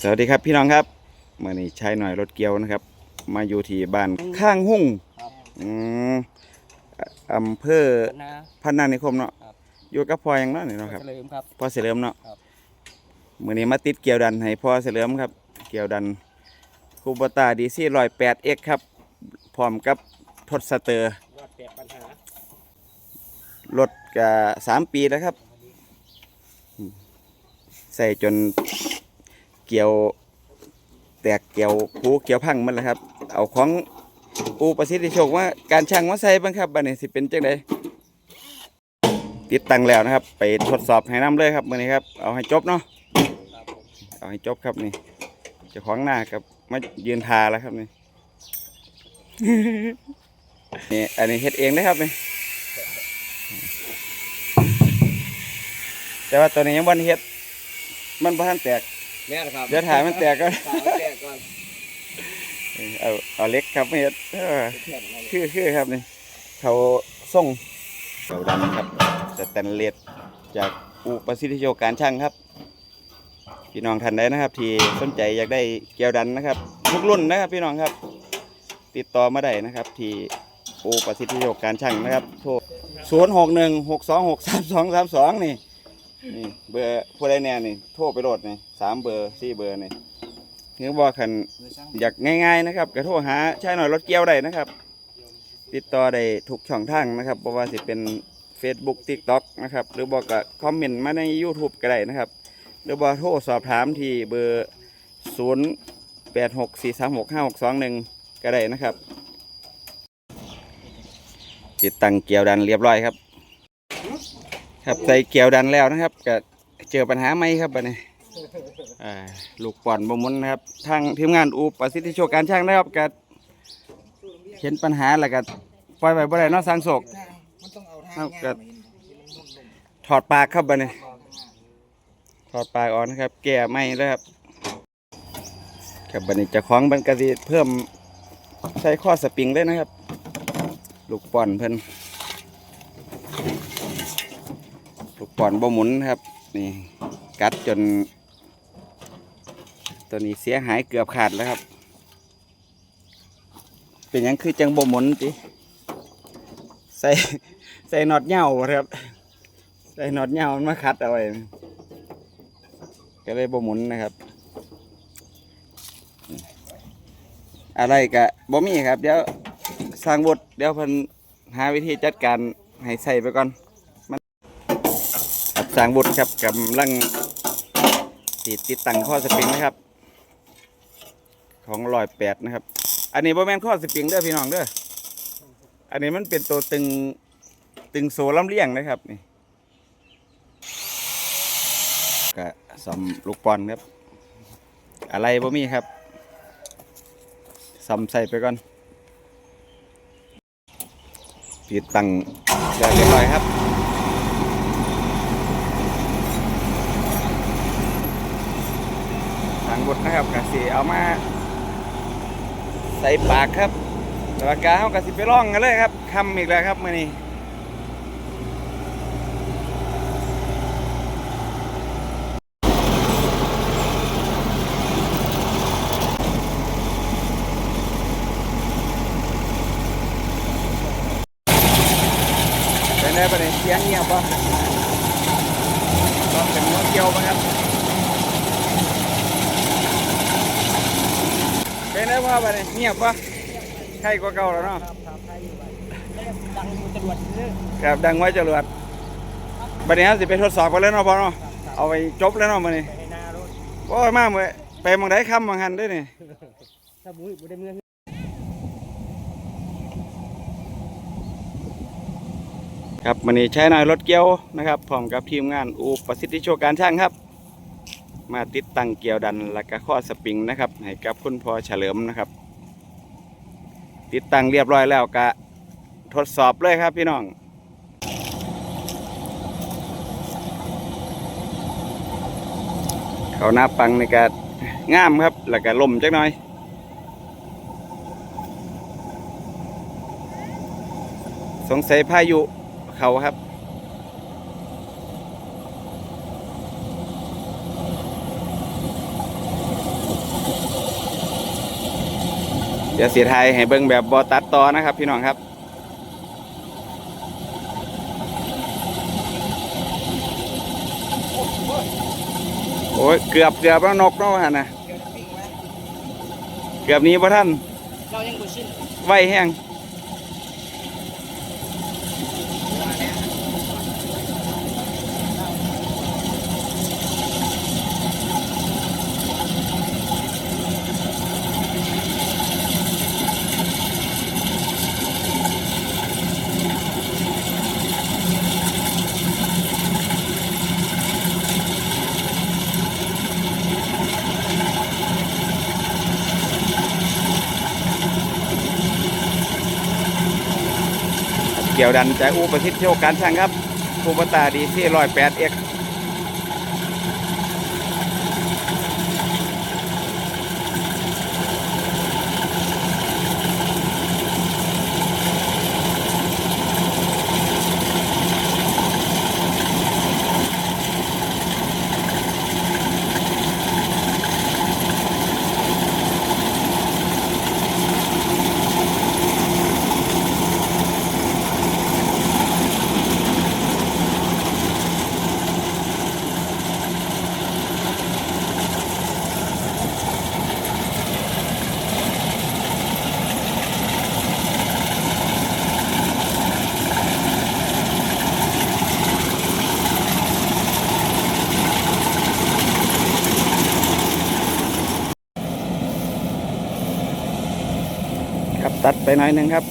สวัสดีครับพี่น้องครับเมื่อนี้ใช้หน่อยรถเกียวนะครับ มาอยู่ที่บ้านข้างหุ่งครับอืมอะอำเภอนะพันนานิคมเนาะครับ อยู่กับพ่อยังเนาะนี่เนาะครับเฉลิมครับ พ่อเสริมเนาะครับมื่อนี้มาติดเกียวดันให้พ่อเสริมครับ เกียวดันคูบตาดีซี่ร้อยแปดเอ็กครับพร้อมกับทดสเตอร์ ยอดแปดปัญหารถกับสามปีแล้วครับอืมใส่จน เกี่ยวแตกเกี่ยวผูเกี่ยวพังหมันแล้วครับ เอาของอูประสิทธิโชคว่าการช่างมาใส่บ้างครับบัดนี้สิเป็นจังไดติดตั้งแล้วนะครับ ไปทดสอบให้น้ำเลยครับมือนี้ครับ เอาให้จบเนาะเอาให้จบครับนี่เจ้าของหน้าครับมายืนทาแล้วครับนี่นี่อันนี้เฮ็ดเองนะครับนี่แต่ว่าตัวนี้ยังวันเฮ็ด มันพันแตก แม่นะครับเดี๋ยวถ่ายมันแตกก่อน ถ่ายมันแตกก่อนเอาเอาเล็กครับไม่เฮ็ดเออแผ่นอะไรคือคือครับนี่เขาส่งเขาดำครับสแตนเลสจากอูประสิทธิโชคการช่างครับ พี่น้องท่านใดนะครับ ที่สนใจอยากได้เกลียวดันนะครับทุกรุ่นนะครับ พี่น้องครับ ติดต่อมาได้นะครับ ที่อูประสิทธิโชคการช่างนะครับโทรศูนย์หกหนึ่งหกสองหกสามสองสามสองนี่ นี่เบอร์ผู้ใดแน่นี่โทรไปโหลดนี่สามเบอร์สี่เบอร์นี่คือบอกคันอยากง่ายๆนะครับกระโทรหาชายหน่อยรถเกี้ยวได้นะครับ ติดต่อได้ทุกช่องทางนะครับบ่ว่าสิเป็น Facebook TikTok นะครับ หรือบอกกับคอมเมนต์มาใน YouTube ก็ได้นะครับ หรือบอกโทรสอบถามที่เบอร์ 0 8 6 4 3 6 5 6 2 1 ก็ได้นะครับ ติดตั้งเกียวดันเรียบร้อยครับ ครับใส่เกียวดันแล้วนะครับก็เจอปัญหาไหมครับบัดนี้อ่าลูกป่อนบหมุนนะครับทางทีมงานอูประสิทธิโชคการช่างนะครับก็เห็นปัญหาแล้วก็ปล่อยไว้บ่ได้เนอกสร้างโศกมันต้องเอาทาบงก็ยากมาเห็นมันถอดปากครับบัดนี้ ถอดปากออกนะครับ แก้ไม่แล้ครับครับบัดนี้เจะคล้าของบันกสิเพิ่มใช้ข้อสปริงเลยนะครับ ลูกป่อนเพิ่นลู กป่อนบ่หมุนนะครับ นี่กัดจน ตัวนี้เสียหายเกือบขาดแล้วครับ เป็นยังคือจังบ่หมุนติใส่ใส่น็อตเหย้าครับ ใส่น็อตเหย้ามันมาคัดเอาไว้ก็เลยบ่หมุนนะครับ อะไรกะบ่มีครับ เดี๋ยวสร้างบทเดี๋ยวเพิ่นหาวิธีจัดการให้ใส่ไปก่อน สางบทครับกำลังติดติดตั้งข้อสปริงนะครับ ของลอยแปดนะครับ อันนี้บ่แมนข้อสปริงเด้อพี่น้องเด้ออันนี้มันเป็นตัวตึงตึงโซลำเลียงนะครับนี่ก็ซ่อมลูกบอลครับ อะไรบ่มีครับซ่อมใส่ไปก่อนติดตั้งแล้วเรียบร้อยครับ ทางบด นะครับกสิเอามาใส่ปากครับแล้วกาเขากสิไปร่องกันเลยครับคำอีกแล้วครับมื่อนี้เป็นไงประเด็นเสียงเงียบปะต้องเป็นเกี่ยวปะครับ เป็น ไงพ่อไปเนี่ยเงียบปะใช่กว่าเก่าแล้วเนาะครับครับให้อยู่ดังจรวดครับดังไว้จรวดบัดนี้เราสิไปทดสอบกันแล้วเนาะพ่อเนาะเอาไปจบแล้วเนาะมื้อนี้ไปให้หน้ารถโอ้ยมามื้อไปมองได้คำบางหันด้วยนี่ถ้าบุ้ยบุได้เมืองครับมื้อนี้ใช้น่อยรถเกี่ยวนะครับพร้อมกับทีมงานอูประสิทธิโชการช่างครับ มาติดตั้งเกี่ยวดันและก็ข้อสปริงนะครับให้กับคุณพ่อเฉลิมนะครับ ติดตั้งเรียบร้อยแล้วก็ทดสอบเลยครับพี่น้องเขาหน้าปังในการงามครับ แล้วก็ลมจักหน่อย สงสัยพายุเขาครับ เดี๋ยวเสียไทยให้เบิ่งแบบบอตัดต่อนะครับ พี่น้องครับโอ้ยเกือบเกือบแล้วนกเนาะฮะนะเดี๋ยวปิ้งไว้เกือบหนี้พระท่านเรายังบ่ชินไหวแห้ง เกี่ยวดันใจอูประสิทธิโชคการช่างครับภูปตาดีที่ร้อยแปดเอ็ก หน่อยหนึ่งครับ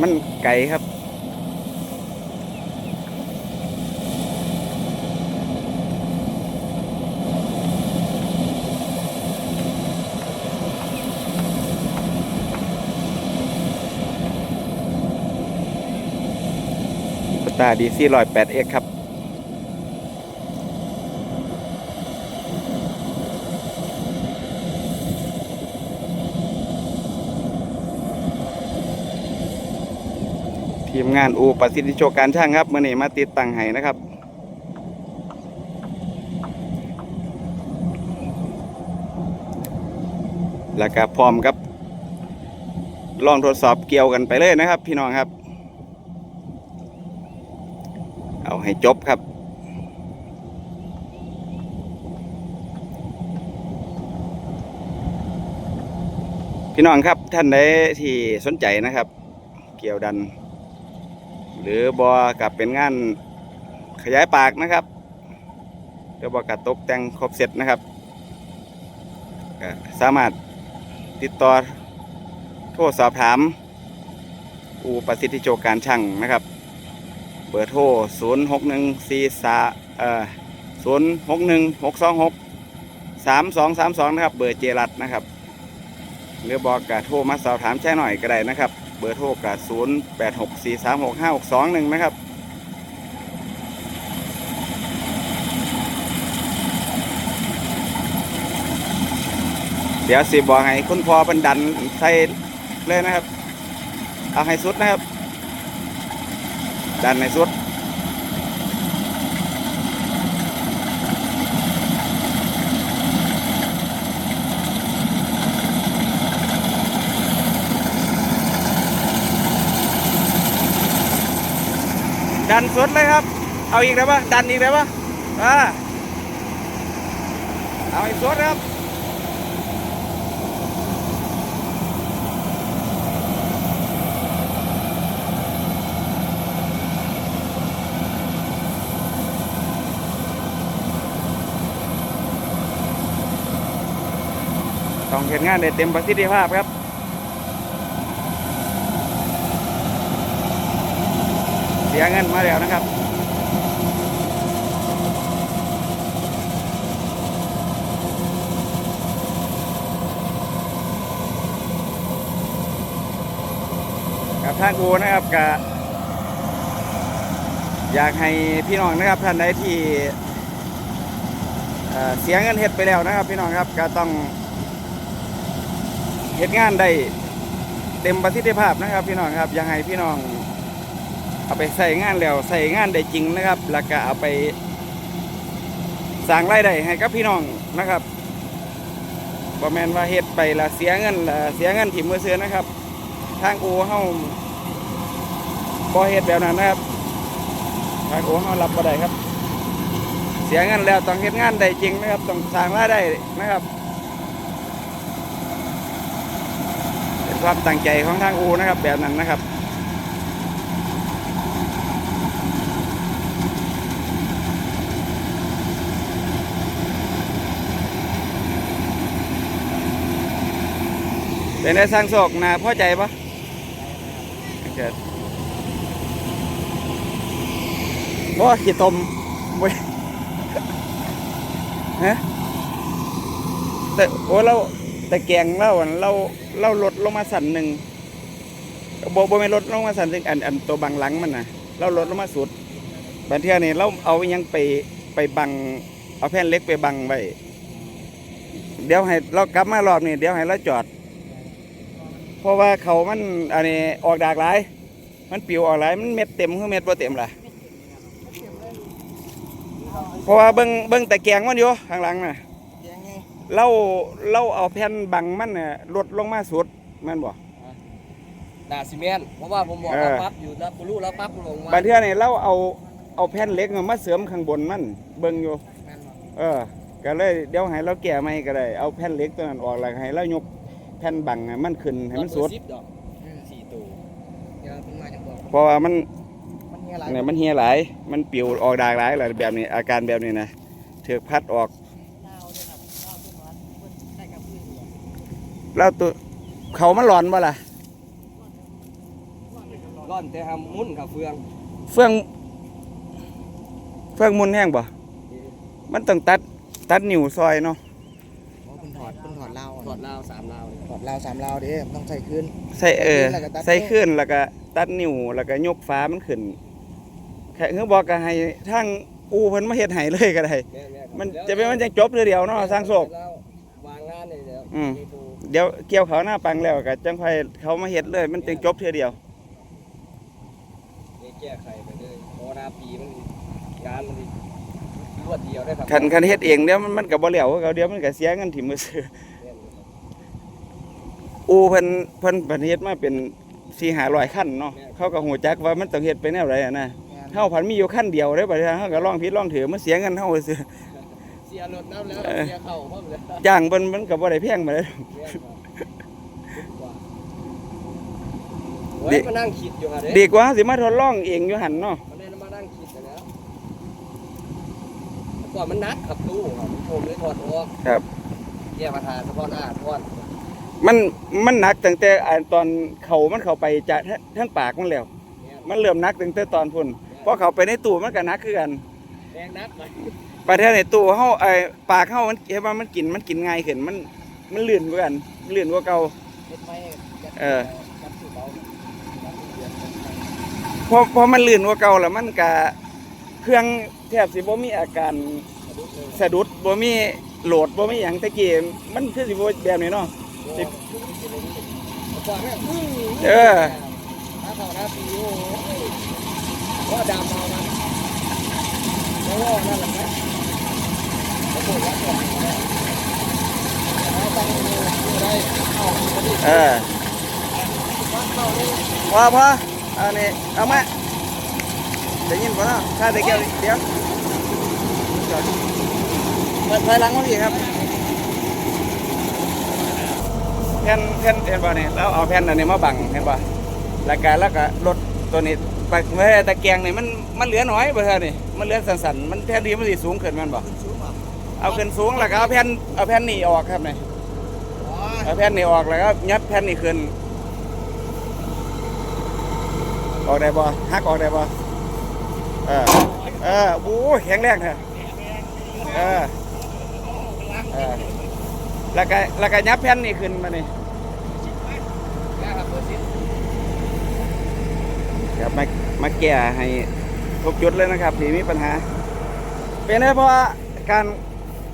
มันไก่ครับตาดีซี่ร้อยแปดเอ็กครับ งานอูประสิทธิโชคการช่างครับเมื่อนี้มาติดตั้งให้นะครับ แล้วก็พร้อมกับ ลองทดสอบเกี่ยวกันไปเลยนะครับ พี่น้องครับ เอาให้จบครับพี่น้องครับท่านใดที่สนใจนะครับ เกี่ยวดัน หรือบอกัเป็นงานขยายปากนะครับหรือบอกัตกแต่งครบเสร็จนะครับสามารถติดต่อโทรสอบถาม อูประสิทธิโจการช่างนะครับ เบอร์โทร 0 6 1 4 3เอ่อ0 6 1 6 2 6 3 2 3 2 นะครับ เบอร์เจรัตนะครับ หรือบอกกะโทรมาสอบถามแช่หน่อยก็ได้นะครับ เบอร์โทรกะ0 8 6 4 3 6 5 6 2 1 นะครับเดี๋ยวสิบอกให้คุณพ่อเป็นดันใส่เลยนะครับ เอาให้สุดนะครับ ดันในสุด ดันสุดเลยครับ เอาอีกได้ปะดันอีกได้ปะอ่าเอาอีกสุดครับต้องเห็นงานได้เต็มประสิทธิภาพครับ เสียเงินมาแล้วนะครับกับท่านกูนะครับกับอยากให้พี่น้องนะครับท่านใดที่เอ่อเสียเงินเฮ็ดไปแล้วนะครับ พี่น้องครับก็ต้องเฮ็ดงานได้เต็มประสิทธิภาพนะครับ พี่น้องครับอยากให้พี่น้อง เอาไปใส่งานแล้วใส่งานได้จริงนะครับ แล้วก็เอาไปสร้างรายได้ให้กับพี่น้องนะครับบ่แมนว่าเฮ็ดไปละเสียเงินละเสียเงินถิ่มมือซื้อนะครับ ทางอูเฮาบ่เฮ็ดแบบนั้นนะครับ ทางอูเฮารับบ่ได้ครับ เสียเงินแล้วต้องเฮ็ดงานได้จริงนะครับ ต้องสร้างรายได้นะครับเป็นความตั้งใจของทางอูนะครับแบบนั้นนะครับ เป็นได้สร้างโศกนะพ่อใจปะเกิดบ่ขี้ตมเว้ยฮะแต่โอ้เราแต่แกงเราอะเราเราลดลงมาสั่นหนึ่งโบ่บ่ไม่ลดลงมาสั่นหนึ่งอันอันตัวบังหลังมันนะเราลดลงมาสุดบางเทีนี่เราเอายังไปไปบังเอาแผ่นเล็กไปบังไว้เดี๋ยวให้เรากลับมารอบนี้เดี๋ยวให้เราจอด เพราะว่าเขามันอันนี้ออกดากหลาย มันปิวออกหลาย มันเม็ดเต็มคือเม็ดบ่เต็มล่ะเพราะว่าเบิ่งเบิ่งแต่แกงมันอยู่ข้างหลังน่ะยังไงเราเราเอาแผ่นบังมันน่ะลดลงมาสุดแม่นบ่ด่าซีเมนต์เพราะว่าผมบอกเออแล้วปั๊บอยู่แล้วกูรู้แล้วปั๊บลงมาบางเทื่อนี่เราเอาเอาแผ่นเหล็กมาเสริมข้างบนมันเบิ่งอยู่แม่นบ่เออก็เลยเดี๋ยวให้เราแก้ใหม่ก็ได้ เอาแผ่นเหล็กตัวนั้นออกแล้วให้เรายก แผ่นบังให้มันขึ้นให้มันสุดสิบดอกสี่ตัวเดี๋ยวผมมาจังบอกเพราะว่ามันมันเงี้ยอะไรเนี่ยมันเฮียหลาย มันปิวออกดากหลายหลายแบบนี้อาการแบบนี้นะถือพัดออกแล้วตัวเขามันหลอนบ่ล่ะร่อนแต่หำมุ่นกับเฟือง เฟื่อง เฟื่องมุนแห้งบ่มันต้องตัดตัดนิ้วซอยเนาะอ๋อคุณถอดคุณถอดเหล้าถอดลาวสามลาวเลย ถอดเหล้าสามเหล้าดิมันต้องใส่คืนใส่เออแล้วก็ตัด ใส่ขึ้นแล้วก็ตัดนิ้วแล้วก็ยกฟ้ามันขึ้นแค่คือบอกก็ให้ทางอูเพิ่นมาเฮ็ดให้เลยก็ได้แม่แม่มันจะเป็นมันจะจบเทื่อเดียวเนาะสร้างโศก วางงานเลยเดี๋ยวอืมมีผู้เดี๋ยวเกี่ยวเขาหน้าปังแล้วก็จังค่อยเขามาเฮ็ดเลย มันจึงจบเทื่อเดียวนี่แก้ไขไปเลยโอนาปีมันงานมันรวดเดียวได้ครับคันคันเฮ็ดเองเดี๋ยวมันมันก็บ่แล้วคือเขาเดี๋ยวมันก็เสียเงินถิ่มมือซื้อแม่นครับ อูเพิ่นเพิ่นประเทศมาเป็น4-500คันเนาะเขาก็ฮู้จักว่ามันต้องเฮ็ดไปแนวใดอะนะเฮาพันมีอยู่คันเดียวเด้อบัดนี้เฮาก็ลองผิดลองถือมันเสียเงินเฮาซื่อเสียรถน้ำแล้วเสียเข่าพร้อมเลยแม่นจ้างเพิ่นมันก็บ่ได้แพงมาเลยครับดีกว่าเฮ้ยมานั่งคิดอยู่ฮะเด้ดีกว่าสิมาทดลองเองอยู่หั่นเนาะมันได้มานั่งคิดแต่แล้วแต่ก่อนมันนักขับตู้ครับผมเลยถอดออกครับแก้ปัญหาเฉพาะหน้าทอด มันมันหนักตั้งแต่อ่าตอนเขามันเข้าไปจะทั้งปากมันแล้ว มันเริ่มหนักตั้งแต่ตอนพุ่นพอเข้าไปในตู้มันก็หนักคือกันแดงนักเลยประเทศในตู้เฮาไอ้ปากเฮามันเห็นว่ามันกินมันกินง่ายขึ้นมันมันลื่นกว่ากันลื่นกว่าเก่าเฮ็ดไม้ยัดเออยัดสู่เบายัดสู่เดือดพอพอมันลื่นกว่าเก่าแล้วมันก็เครื่องแทบสิบ่มีอาการสะดุดเลยสะดุดบ่มีโหลดบ่มีหยังแตะกี้มันคือสิบ่แบบนี้เนาะสิบก่อน เนี่ย เออ หน้าเข่าหน้าปีโอ้โหว่าดำเอานะแล้วว่านั่นแหละนะแล้วผมว่าก่อนเนี่ยเอาตังค์ดูได้เอาไปดิ เออ วัดเข้านี่ ว่าพออันนี้เอามาได้ยินบ่เนาะถ้าได้เกี่ยวเดี๋ยวจอดเปิดไฟหลังมาพี่ครับ แผ่นแผ่นเห็นบ่เนี่ยเราเอาแผ่นอันนี้มาบังเห็นบ่แล้วก็แล้วก็รถตัวนี้ไปเมื่อตะแกรงนี่มันมันเหลือน้อยบ่เท่านี่มันเหลือสั่นๆมันแทนที่มันสิสูงขึ้นแมันบ่สูงอะเอาขึ้นสูงแล้วก็เอาแผ่นเอาแผ่นนี้ออกครับนี่อ๋อเอาแผ่นนี้ออกแล้วก็ยัดแผ่นนี้ขึ้นออกได้บ่หักออกได้บ่เออเออโอ้แข็งแรงเถอะเออเออ แล้วก็แล้วก็ยับแผ่นนี้ขึ้นมานี่นะครับเบอร์สิบครับมามาแก้ให้ทุกจุดเลยนะครับที่มีปัญหา เป็นไงเพราะว่าการ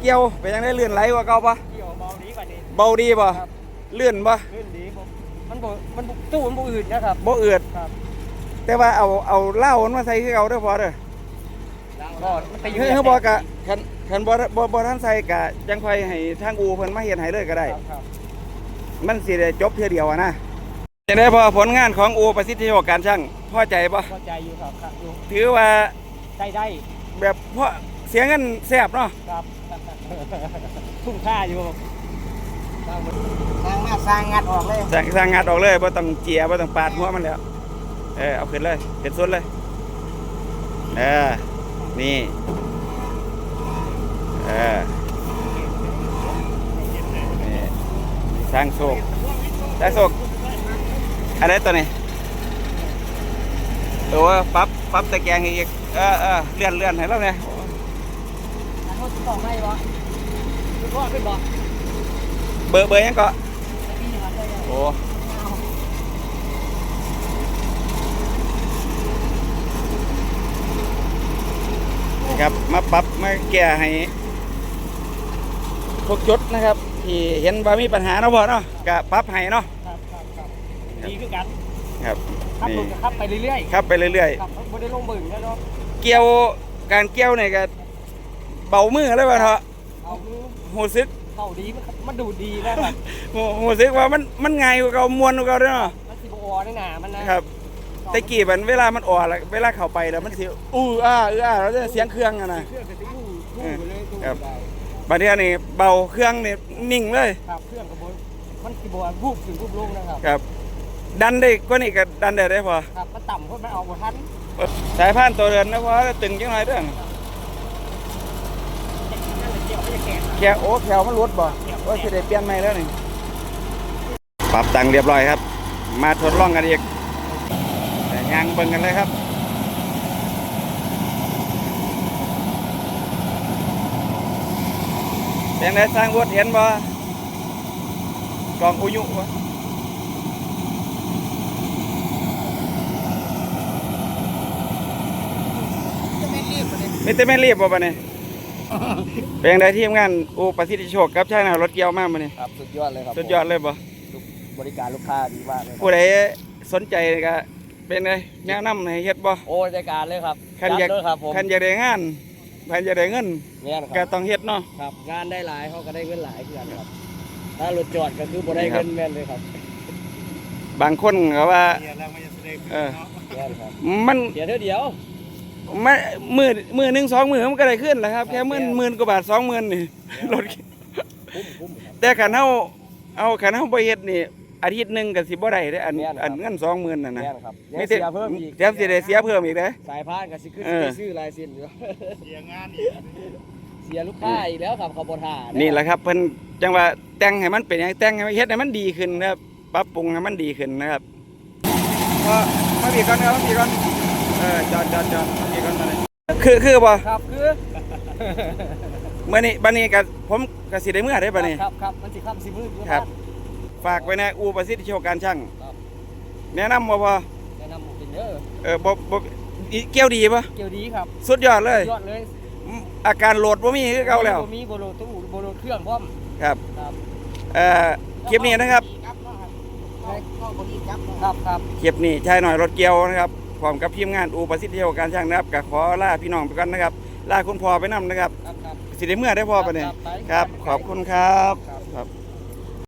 เกี่ยวเป็นยังได้เลื่อนไหลกว่าเก่าปะเกี่ยวเบาดีกว่านี้เบาดีปะครับเลื่อนปะขึ้นดีผมมันบ่มันบ่ตู้มันบ่อื่นนะครับบ่เอือดครับแต่ว่าเอาเอาเหล้ามันมาใส่คือเอาเด้อพอเด้อ เราก็มันตีเฮ้ยเขาบอกกะคันคันบ่บ่บ่ทันใส่กะจังค่อยให้ทางอูเพิ่นมาเฮ็ดให้เลยก็ได้ ครับครับมันสิได้จบเทื่อเดียวอะนะจังได้พอผลงานของอูประสิทธิภาพการช่างพอใจบ่เข้าใจอยู่ครับครับอยู่ถือว่าใจได้แบบพอเสียเงินแซ่บเนาะครับคุ้มค่าอยู่สร้างมาสร้างงัดออกเลยสั่งสั่งงานออกเลยบ่ต้องเจียบ่ต้องปาดหัวมันแล้วเออเอาขึ้นเลยขึ้นสุดเลยเออ นี่เออนี่สร้างโศกสร้างโศกอะไรตัวนี้ตัวปรับปรับตะแกรงอีกเออเออเลื่อนเลื่อนให้เราเนี่ยอันเขาจะบอกให้บ่คือพ่อขึ้นบ่เบอร์เบอร์ยังก็ไม่มีครับเลยโอ้ ครับ มาปรับมาแก้ให้ทุกจุดนะครับ ที่เห็นว่ามีปัญหาเนาะพ่อเนาะก็ปรับให้เนาะครับครับครับดีขึ้นกันครับครับนี่ลงครับไปเรื่อยครับไปเรื่อยๆครับไม่ได้ลงบึงแล้วเนาะๆ เกี่ยวการเกี่ยวเนี่ยก็เบามือเลยว่าเถอะเอาคือหูซึกเข้าดีมันมันดูดีนะครับหูหูซึกว่ามันมันง่ายกว่าเก่ามวนกว่าเก่าเด้อเนาะมันสิบอนี่หนามันนะครับ ตะกี้มันเวลามันอ่อนแล้วเวลาเข้าไปแล้วมันสิอู้อ้าอื้ออ้าแล้วจะเสียงเครื่องอะนะ เครื่องเป็นตู้ตู้ไปเลยตู้ครับ ได้บัดนี้นี่เบาเครื่องนี่นิ่งเลยครับเครื่องกระบวนมันสิบอวูบถึงวูบลงนะครับ ครับ ดันได้กว่านี้ก็ดันได้ได้พอ ครับมันต่ำเพราะมันเอาบ่ทันสายพานตัวเดินนะพอตึงจังหน่อยเด้อนั่นเลยเกี่ยวไม่จะแก่แค่โอ้แถวมันรถบ่โอ้สิได้เปลี่ยนใหม่แล้วนี่ปรับตังค์เรียบร้อยครับ มาทดลองกันอีกแต่ยาง เบิ่งกันเลยครับเสียงได้สร้างวดเห็นบ่กล่องอุยุบ่จะไม่รีบเลยมีแต่แม่นรีบบ่ปะเนี่ยเป็นจังไดทีมงานอูประสิทธิโชคกับช่างหน้ารถเกี่ยวมากมาเนี่ยครับสุดยอดเลยครับสุดยอดเลยบ่บริการลูกค้าดีมากเลยผู้ใดสนใจก็ เป็นไงแนะนำให้เฮ็ดบ่โอ้รายการเลยครับคันอยากเลยครับผมคันอยากได้งานคันอยากได้เงินเนี่ยคก็รับต้องเฮ็ดเนาะ ครับ งานได้หลายเขาก็ได้เงินหลายเพื่อนครับ ถ้ารถจอดก็คือบ่ได้นี่ครัเงิบนแม่นเลยครับบางคนก็ว่า เออ แม่นครับมันเสียเท่าเดียวมันมือมือหนึงสองมือมันก็ได้ขึ้นแหละครับแค่หมื่นหมื่นกว่าบาทสองหมื่นนี่ รถคุ้มคุ้มครับแต่คันเฮาเอาคันเฮาบ่เฮ็ดนี่ อาทิตย์หนึงก็สิบ่ได้เด้ออันแม่นครับ อันเงิน20,000น่ะนะแม่นครับไม่เสียเพิ่มอีกแถมสิได้เสียเพิ่มอีกเด้อสายพานก็สิขึ้นเออไปซื้อลายเซ็นอยู่เสียงานอีกเสียลูกค้าอีกแล้วครับเขาบ่ท่านี่นี่แหละครับเพิ่นจังว่าแต่งให้มันเป็นอย่างแต่งให้มันเฮ็ดให้มันดีขึ้นนะครับปรับปรุงให้มันดีขึ้นนะครับพอมาบีก่อนครับมาบีก่อนเออจอดจอดจอดมาบีก่อนมาเลยคือคือบ่ครับคือเมื่อนี้บัดนี้ก็ผมก็สิได้เมื่อได้บัดนี้ ครับครับมันสิข้ามสิมือครับ ฝากไว้ในอูประสิทธิโชคการช่างครับ แนะนำบ่พอแนะนำหมูกินเด้อเออบ่บ่อีเกี่ยวดีบ่เกี่ยวดีครับสุดยอดเลยยอดเลยอาการโหลดบ่มีคือเก่าแล้วบ่มีโบโลตู้โบโลเครื่องพร้อมครับครับเอ่อคลิปนี้นะครับ ครับเข้าบริครับครับครับ คลิปนี้ชายหน่อยรถเกี่ยวนะครับพร้อมกับทีมงานอูประสิทธิโชคการช่างนะครับก็ขอลาพี่น้องไปก่อนนะครับลาคุณพ่อไปนํนะครับ ครับครับ สิได้เมื่อได้พอปะเนี่ยครับไปครับขอบคุณครับครับ